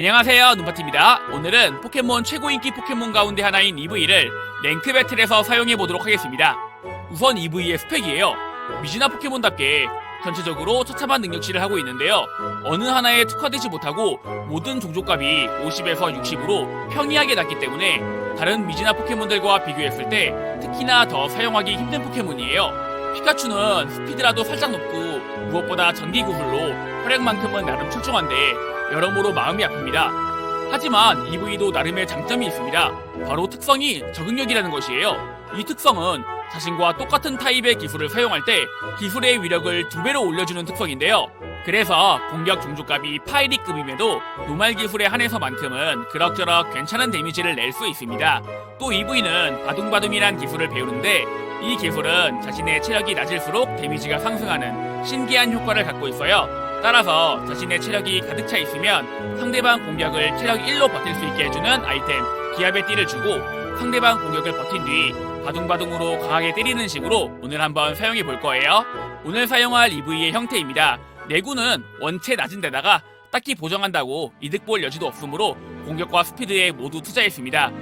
안녕하세요 눈파티입니다. 오늘은 포켓몬 최고 인기 포켓몬 가운데 하나인 EV를 랭크 배틀에서 사용해 보도록 하겠습니다. 우선 EV의 스펙이에요. 미지나 포켓몬답게 전체적으로 처참한 능력치를 하고 있는데요. 어느 하나에 특화되지 못하고 모든 종족값이 50에서 60으로 평이하게 낮기 때문에 다른 미지나 포켓몬들과 비교했을 때 특히나 더 사용하기 힘든 포켓몬이에요. 피카츄는 스피드라도 살짝 높고 무엇보다 전기 구슬로 혈액만큼은 나름 출중한데 여러모로 마음이 아픕니다. 하지만 EV도 나름의 장점이 있습니다. 바로 특성이 적응력이라는 것이에요. 이 특성은 자신과 똑같은 타입의 기술을 사용할 때 기술의 위력을 두 배로 올려주는 특성인데요. 그래서 공격 종족값이 파이리급임에도 노말 기술에 한해서만큼은 그럭저럭 괜찮은 데미지를 낼 수 있습니다. 또 EV는 바둥바둥이란 기술을 배우는데 이 기술은 자신의 체력이 낮을수록 데미지가 상승하는 신기한 효과를 갖고 있어요. 따라서 자신의 체력이 가득 차 있으면 상대방 공격을 체력 1로 버틸 수 있게 해주는 아이템 기압의 띠를 주고 상대방 공격을 버틴 뒤 바둥바둥으로 강하게 때리는 식으로 오늘 한번 사용해 볼 거예요. 오늘 사용할 EV의 형태입니다. 내구는 원체 낮은 데다가 딱히 보정한다고 이득 볼 여지도 없으므로 공격과 스피드에 모두 투자했습니다.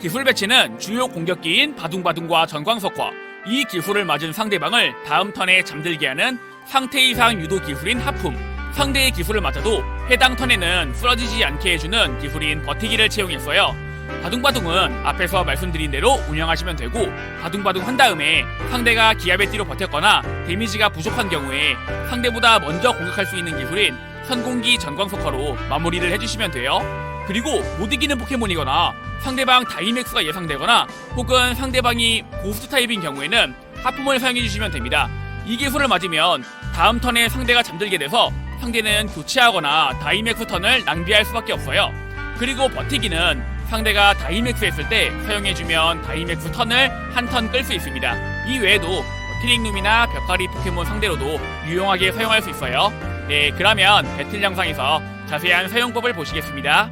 기술 배치는 주요 공격기인 바둥바둥과 전광석화 이 기술을 맞은 상대방을 다음 턴에 잠들게 하는 상태 이상 유도 기술인 하품. 상대의 기술을 맞아도 해당 턴에는 쓰러지지 않게 해주는 기술인 버티기를 채용했어요. 바둥바둥은 앞에서 말씀드린 대로 운영하시면 되고 바둥바둥 한 다음에 상대가 기압의 띠로 버텼거나 데미지가 부족한 경우에 상대보다 먼저 공격할 수 있는 기술인 선공기 전광석화로 마무리를 해주시면 돼요. 그리고 못 이기는 포켓몬이거나 상대방 다이맥스가 예상되거나 혹은 상대방이 고스트 타입인 경우에는 하품을 사용해 주시면 됩니다. 이 기술을 맞으면 다음 턴에 상대가 잠들게 돼서 상대는 교체하거나 다이맥스 턴을 낭비할 수밖에 없어요. 그리고 버티기는 상대가 다이맥스 했을 때 사용해주면 다이맥스 턴을 한 턴 끌 수 있습니다. 이 외에도 트릭룸이나 벽가리 포켓몬 상대로도 유용하게 사용할 수 있어요. 네, 그러면 배틀 영상에서 자세한 사용법을 보시겠습니다.